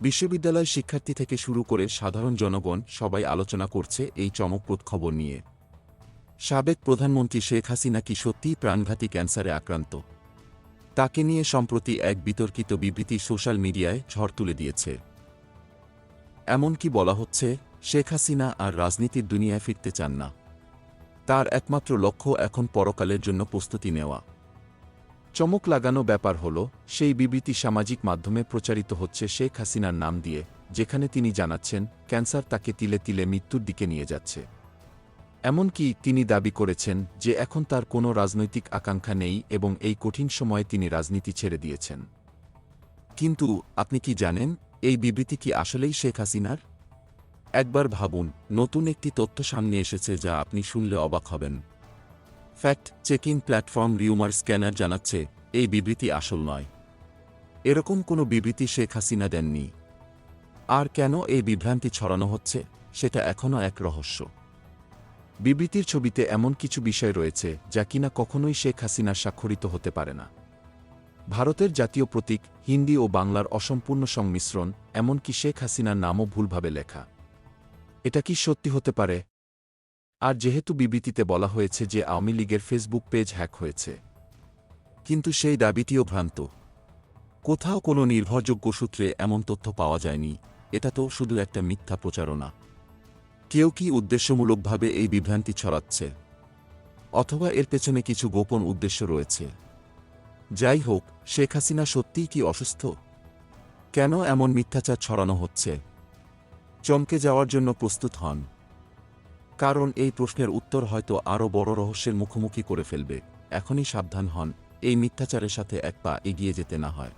বিশ্ববিদ্যালয় শিক্ষার্থী থেকে শুরু করে সাধারণ জনগণ সবাই আলোচনা করছে এই চমকপ্রদ খবর নিয়ে। সাবেক প্রধানমন্ত্রী শেখ হাসিনা কি সত্যিই প্রাণঘাতী ক্যান্সারে আক্রান্ত? তাকে নিয়ে সম্প্রতি এক বিতর্কিত বিবৃতি সোশ্যাল মিডিয়ায় ঝড় তুলে দিয়েছে। এমনকি বলা হচ্ছে, শেখ হাসিনা আর রাজনীতির দুনিয়ায় ফিরতে চান না। তার একমাত্র লক্ষ্য এখন পরকালের জন্য প্রস্তুতি নেওয়া। চমক লাগানো ব্যাপার হল, সেই বিবৃতি সামাজিক মাধ্যমে প্রচারিত হচ্ছে শেখ হাসিনার নাম দিয়ে, যেখানে তিনি জানাচ্ছেন, ক্যান্সার তাকে তিলে তিলে মৃত্যুর দিকে নিয়ে যাচ্ছে। এমনকি তিনি দাবি করেছেন যে এখন তার কোনো রাজনৈতিক আকাঙ্ক্ষা নেই এবং এই কঠিন সময়ে তিনি রাজনীতি ছেড়ে দিয়েছেন। কিন্তু আপনি কি জানেন, এই বিবৃতি কি আসলেই শেখ হাসিনার? একবার ভাবুন, নতুন একটি তথ্য সামনে এসেছে যা আপনি শুনলে অবাক হবেন। Fact checking platform rumour scanner জানাচ্ছে, এই বিবৃতি আসল নয়। এরকম কোনো বিবৃতি শেখ হাসিনা দেননি। আর কেন এই বিভ্রান্তি ছড়ানো হচ্ছে, সেটা এখনও এক রহস্য। বিবৃতির ছবিতে এমন কিছু বিষয় রয়েছে, যা কিনা কখনোই শেখ হাসিনার স্বাক্ষরিত হতে পারে না। ভারতের জাতীয় প্রতীক, হিন্দি ও বাংলার অসম্পূর্ণ সংমিশ্রণ, এমনকি শেখ হাসিনার নামও ভুলভাবে লেখা। এটা কি সত্যি হতে পারে? আর যেহেতু বিবৃতিতে বলা হয়েছে যে আওয়ামী লীগের ফেসবুক পেজ হ্যাক হয়েছে। কিন্তু সেই দাবিটিও ভ্রান্ত। কোথাও কোনো নির্ভরযোগ্য সূত্রে এমন তথ্য পাওয়া যায়নি, এটা তো শুধু একটা মিথ্যা প্রচারণা। কেউ কি উদ্দেশ্যমূলকভাবে এই বিভ্রান্তি ছড়াচ্ছে? অথবা এর পেছনে কিছু গোপন উদ্দেশ্য রয়েছে? যাই হোক, শেখ হাসিনা সত্যিই কি অসুস্থ? কেন এমন মিথ্যাচার ছড়ানো হচ্ছে? চমকে যাওয়ার জন্য প্রস্তুত হন। কারণ এই প্রশ্নের উত্তর হয়তো আরও বড় রহস্যের মুখোমুখি করে ফেলবে। এখনই সাবধান হন, এই মিথ্যাচারের সাথে এক পা এগিয়ে যেতে না হয়।